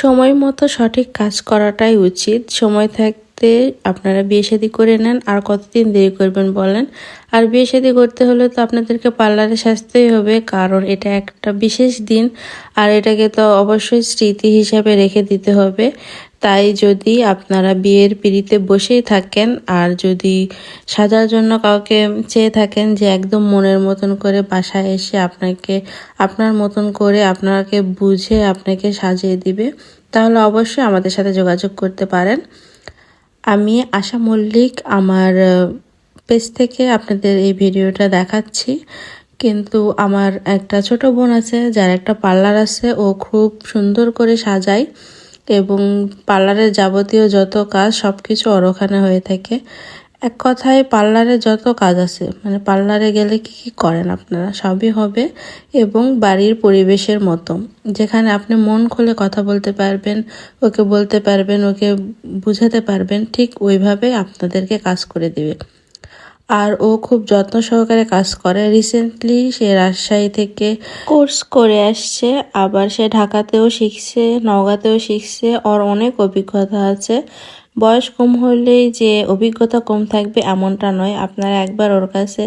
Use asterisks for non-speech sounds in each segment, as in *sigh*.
সময় মতো সঠিক কাজ করাটাই উচিত। সময় থাকতে আপনারা বিয়ে শাদি করে নেন, আর কতদিন দেরি করবেন বলেন। আর বিয়ে শাদি করতে হলে তো আপনাদেরকে পার্লারে সাজতেই হবে, কারণ এটা একটা বিশেষ দিন, আর এটাকে তো অবশ্যই স্মৃতি হিসাবে রেখে দিতে হবে। তাই যদি আপনারা বিয়ের পিড়িতে বসেই থাকেন, আর যদি সাজার জন্য কাউকে চেয়ে থাকেন যে একদম মনের মতন করে বাসায় এসে আপনাকে, আপনার মতন করে আপনাকে বুঝে আপনাকে সাজিয়ে দিবে, তাহলে অবশ্যই আমাদের সাথে যোগাযোগ করতে পারেন। আমি আশা মল্লিক আমার পেজ থেকে আপনাদের এই ভিডিওটা দেখাচ্ছি। কিন্তু আমার একটা ছোট বোন আছে, যার একটা পার্লার আছে, ও খুব সুন্দর করে সাজায় এবং পার্লারের যাবতীয় যত কাজ সব কিছু ওর ওখানে হয়ে থাকে। এক কথায় পার্লারে যত কাজ আছে মানে পার্লারে গেলে কি কি করেন আপনারা? সবই হবে এবং বাড়ির পরিবেশের মতো। যেখানে আপনি মন খুলে কথা বলতে পারবেন, ওকে বলতে পারবেন, ওকে বুঝাতে পারবেন, ঠিক ওইভাবে আপনাদেরকে কাজ করে দেবে। আর ও খুব যত্ন সহকারে কাজ করে। রিসেন্টলি সে রাজশাহী থেকে কোর্স করে আসছে, আবার সে ঢাকাতেও শিখছে, নওগাঁতেও শিখছে, ওর অনেক অভিজ্ঞতা আছে। বয়স কম হলেই যে অভিজ্ঞতা কম থাকবে এমনটা নয়। আপনারা একবার ওর কাছে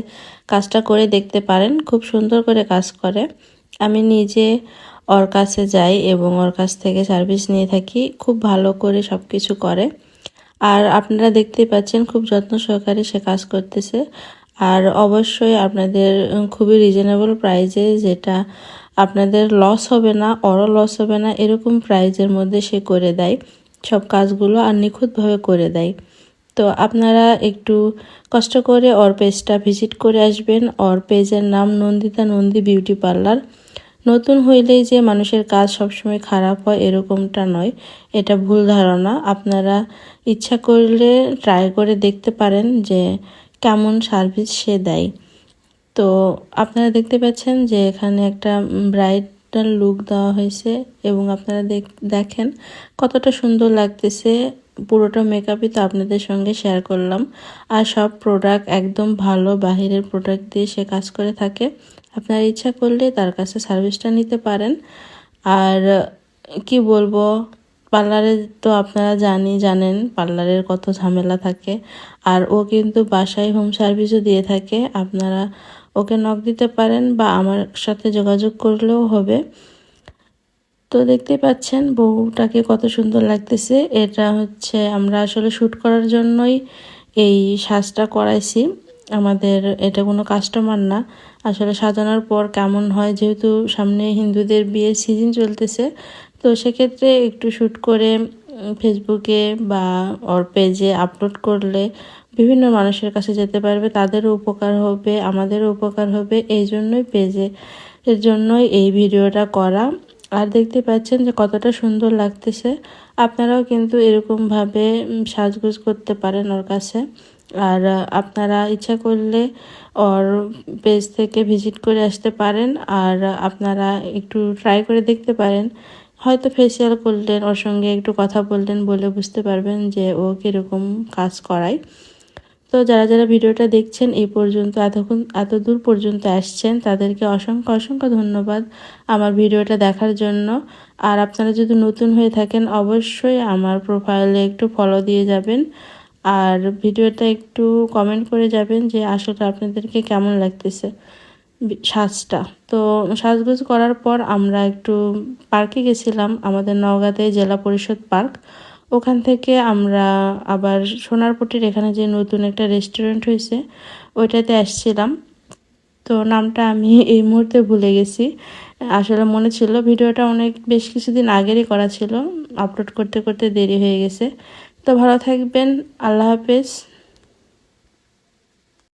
কাজটা করে দেখতে পারেন, খুব সুন্দর করে কাজ করে। আমি নিজে ওর কাছে যাই এবং ওর কাছ থেকে সার্ভিস নিয়ে থাকি, খুব ভালো করে সব কিছু করে। আর আপনারা দেখতেই পাচ্ছেন খুব যত্ন সহকারে সে কাজ করতেছে। আর অবশ্যই আপনাদের খুবই রিজনেবল প্রাইজে যেটা আপনাদের লস হবে না অরও লস হবে না, এরকম প্রাইজের মধ্যে সে করে দেয়। সব কাজগুলো আর নিখুঁতভাবে করে দেয়। তো আপনারা একটু কষ্ট করে ওর পেজটা ভিজিট করে আসবেন। ওর পেজের নাম নন্দিতা নন্দী বিউটি পার্লার। নতুন হইলেই যে মানুষের কাজ সবসময় খারাপ হয় এরকমটা নয়, এটা ভুল ধারণা। আপনারা ইচ্ছা করলে ট্রাই করে দেখতে পারেন যে কেমন সার্ভিস সে দেয়। তো আপনারা দেখতে পাচ্ছেন যে এখানে একটা ব্রাইডাল লুক দেওয়া হয়েছে এবং আপনারা দেখেন কতটা সুন্দর লাগতেছে। পুরোটা মেকআপই তো আপনাদের সঙ্গে শেয়ার করলাম। আর সব প্রোডাক্ট একদম ভালো বাহিরের প্রোডাক্ট দিয়ে সে কাজ করে থাকে। আপনার ইচ্ছা করলে তার কাছে সার্ভিসটা নিতে পারেন। আর কি বলব পার্লারে তো আপনারা জানি, জানেন পার্লারের কত ঝামেলা থাকে। আর ও কিন্তু বাসায় হোম সার্ভিসও দিয়ে থাকে। আপনারা ওকে নক দিতে পারেন বা আমার সাথে যোগাযোগ করলেও হবে। তো দেখতে পাচ্ছেন বউটাকে কত সুন্দর লাগতেছে। এটা হচ্ছে আমরা আসলে শ্যুট করার জন্যই এই সাজটা করাইছি। আমাদের এটা কোনো কাস্টমার না। আসলে সাজানোর পর কেমন হয়, যেহেতু সামনে হিন্দুদের বিয়ের সিজন চলতেছে, তো সেক্ষেত্রে একটু শ্যুট করে ফেসবুকে বা ওর পেজে আপলোড করলে বিভিন্ন মানুষের কাছে যেতে পারবে, তাদেরও উপকার হবে, আমাদেরও উপকার হবে। এই জন্যই পেজে, এর জন্যই এই ভিডিওটা করা। আর দেখতে পাচ্ছেন যে কতটা সুন্দর লাগতেছে। আপনারাও কিন্তু এরকমভাবে সাজগোজ করতে পারেন ওর কাছে। আর আপনারা ইচ্ছা করলে ওর পেজ থেকে ভিজিট করে আসতে পারেন। আর, আপনারা একটু ট্রাই করে দেখতে পারেন। হয়তো ফেসিয়াল করলেন, ওর সঙ্গে একটু কথা বললেন বলে বুঝতে পারবেন যে ও কীরকম কাজ করায়। তো যারা যারা ভিডিওটা দেখছেন এই পর্যন্ত, এতক্ষণ এত দূর পর্যন্ত আসছেন, তাদেরকে অসংখ্য অসংখ্য ধন্যবাদ আমার ভিডিওটা দেখার জন্য। আর আপনারা যদি নতুন হয়ে থাকেন, অবশ্যই আমার প্রোফাইলে একটু ফলো দিয়ে যাবেন। আর ভিডিওটা একটু কমেন্ট করে যাবেন যে আসলে আপনাদেরকে কেমন লাগতেছে সাজটা। তো সাজগোজ করার পর আমরা একটু পার্কে গেছিলাম, আমাদের নওগাঁতে জেলা পরিষদ পার্ক ওখান থেকে আমরা আবার সোনারপটির এখানে যে নতুন একটা রেস্টুরেন্ট হয়েছে, ওইটাতে আসছিলাম। তো নামটা আমি *laughs* এই মুহূর্তে ভুলে গেছি। আসলে মনে ছিল ভিডিওটা অনেক, বেশ কিছুদিন আগেরই করা ছিল আপলোড করতে করতে দেরি হয়ে গেছে। তো ভালো থাকবেন, আল্লাহ হাফেজ।